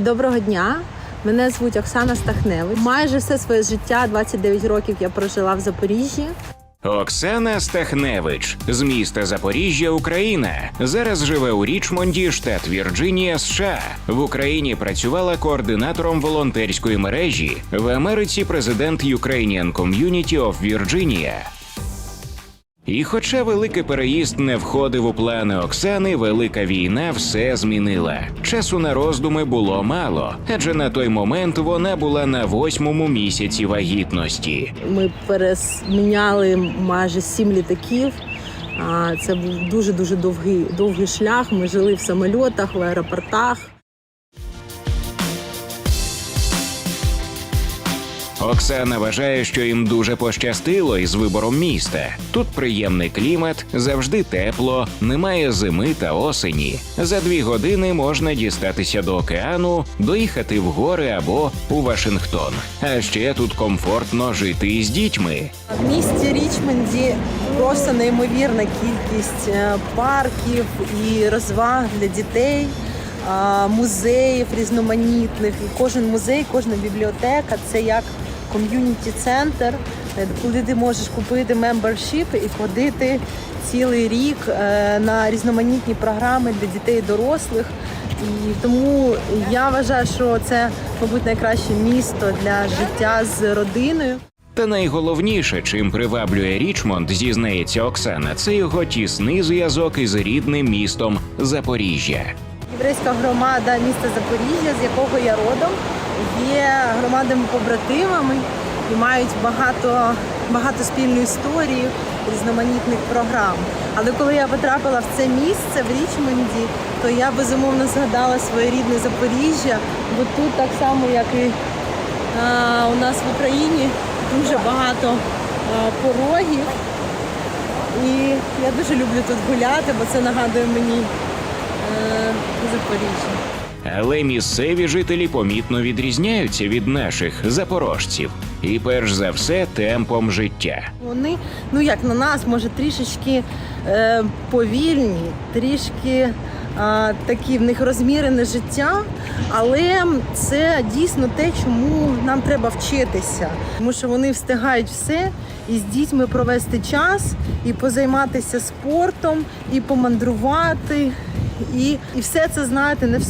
Доброго дня. Мене звуть Оксана Стахневич. Майже все своє життя, 29 років, я прожила в Запоріжжі. Оксана Стахневич з міста Запоріжжя, Україна. Зараз живе у Річмонді, штат Вірджинія, США. В Україні працювала координатором волонтерської мережі. В Америці президент Ukrainian Community of Virginia. І хоча великий переїзд не входив у плани Оксани, велика війна все змінила. Часу на роздуми було мало, адже на той момент вона була на восьмому місяці вагітності. Ми переміняли майже сім літаків. А, Це був дуже дуже довгий, довгий шлях. Ми жили в самольотах, в аеропортах. Оксана вважає, що їм дуже пощастило із вибором міста. Тут приємний клімат, завжди тепло, немає зими та осені. За дві години можна дістатися до океану, доїхати в гори або у Вашингтон. А ще тут комфортно жити із дітьми. В місті Річмонді просто неймовірна кількість е, парків і розваг для дітей, музеїв різноманітних. І кожен музей, кожна бібліотека це як ком'юніті-центр, е, куди ти можеш купити мембершіп і ходити цілий рік е, на різноманітні програми для дітей і дорослих. І тому я вважаю, що це, мабуть, найкраще місто для життя з родиною. Та найголовніше, чим приваблює Річмонд, зізнається Оксана, це його тісний зв'язок із рідним містом Запоріжжя. Єврейська громада міста Запоріжжя, з якого я родом, є громадами побратимами і мають багато, багато спільної історії, різноманітних програм. Але коли я потрапила в це місце в Річмонді, то я безумовно згадала своє рідне Запоріжжя, бо тут так само, як і а, у нас в Україні, дуже багато а, порогів. І я дуже люблю тут гуляти, бо це нагадує мені е, Запоріжжя. Але місцеві жителі помітно відрізняються від наших запорожців, і перш за все темпом життя. Вони, ну як на нас, може трішечки е, повільні, трішки е, такі в них розмірене життя, але це дійсно те, чому нам треба вчитися. Тому що вони встигають все і з дітьми провести час, і позайматися спортом, і помандрувати. І, і все це знаєте не в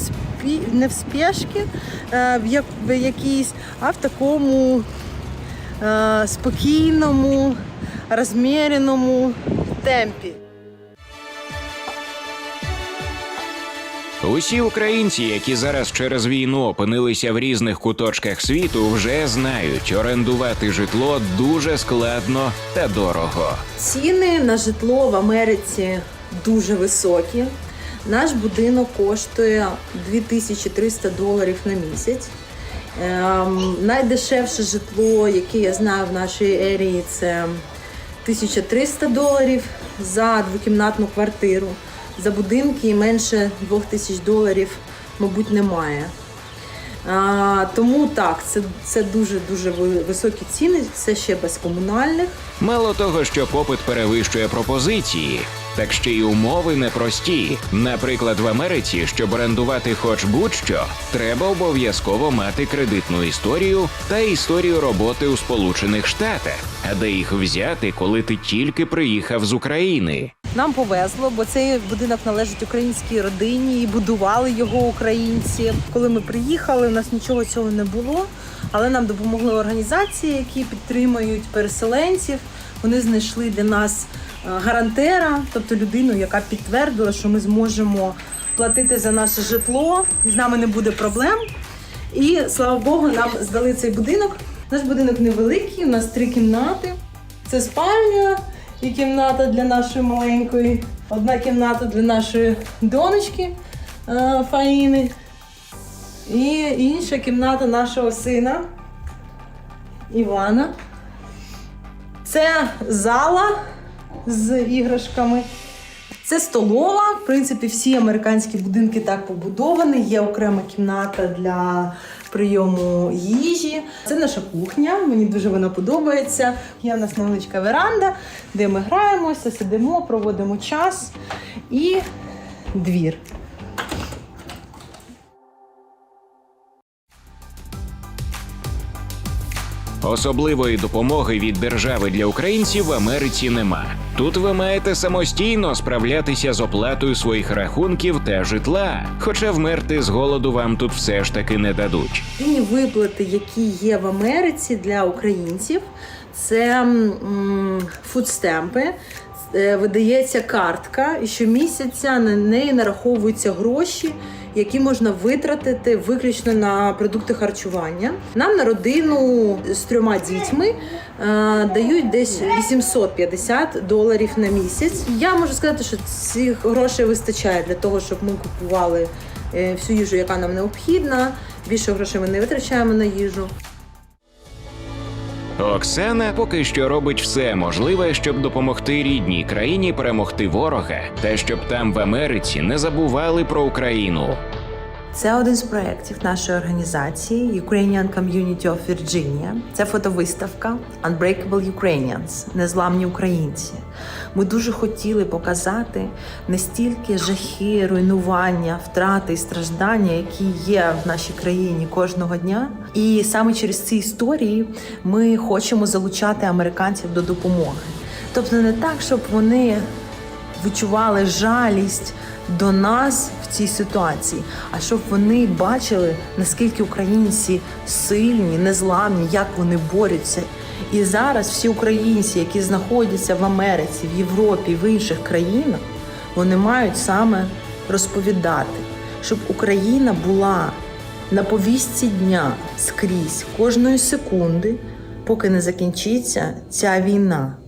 не в спешки, е, в, якійсь, а в такому е, спокійному, розміреному темпі. Усі українці, які зараз через війну опинилися в різних куточках світу, вже знають, орендувати житло дуже складно та дорого. Ціни на житло в Америці дуже високі. Наш будинок коштує 2300 доларів на місяць. Ем, найдешевше житло, яке я знаю в нашій ерії, це 1300 доларів за двокімнатну квартиру. За будинки менше 2000 доларів, мабуть, немає. А, тому так, це, це дуже дуже високі ціни. Це ще без комунальних. Мало того, що попит перевищує пропозиції, так ще й умови непрості. Наприклад, в Америці, щоб орендувати хоч будь-що, треба обов'язково мати кредитну історію та історію роботи у Сполучених Штатах. А де їх взяти, коли ти тільки приїхав з України? Нам повезло, бо цей будинок належить українській родині і будували його українці. Коли ми приїхали, у нас нічого цього не було, але нам допомогли організації, які підтримують переселенців. Вони знайшли для нас е, гарантера, тобто людину, яка підтвердила, що ми зможемо платити за наше житло, з нами не буде проблем. І слава Богу, нам здали цей будинок. Наш будинок невеликий, у нас три кімнати. Це спальня і кімната для нашої маленької, одна кімната для нашої донечки е, Фаїни. І інша кімната нашого сина Івана. Це зала з іграшками. Це столова. В принципі, всі американські будинки так побудовані. Є окрема кімната для прийому їжі. Це наша кухня. Мені дуже вона подобається. Є у нас невеличка веранда, де ми граємося, сидимо, проводимо час і двір. Особливої допомоги від держави для українців в Америці нема. Тут ви маєте самостійно справлятися з оплатою своїх рахунків та житла, хоча вмерти з голоду вам тут все ж таки не дадуть. Єдині виплати, які є в Америці для українців, це м, фудстемпи. Е, Видається картка, і щомісяця на неї нараховуються гроші, які можна витратити виключно на продукти харчування. Нам на родину з трьома дітьми е, дають десь 850 доларів на місяць. Я можу сказати, що цих грошей вистачає для того, щоб ми купували е, всю їжу, яка нам необхідна. Більше грошей ми не витрачаємо на їжу. Оксана поки що робить все можливе, щоб допомогти рідній країні перемогти ворога, та щоб там в Америці не забували про Україну. Це один з проєктів нашої організації Ukrainian Community of Virginia. Це фотовиставка Unbreakable Ukrainians – Незламні українці. Ми дуже хотіли показати не стільки жахи, руйнування, втрати і страждання, які є в нашій країні кожного дня. І саме через ці історії ми хочемо залучати американців до допомоги. Тобто не так, щоб вони відчували жалість до нас в цій ситуації, а щоб вони бачили, наскільки українці сильні, незламні, як вони борються. І зараз всі українці, які знаходяться в Америці, в Європі, в інших країнах, вони мають саме розповідати, щоб Україна була на повістці дня скрізь кожної секунди, поки не закінчиться ця війна.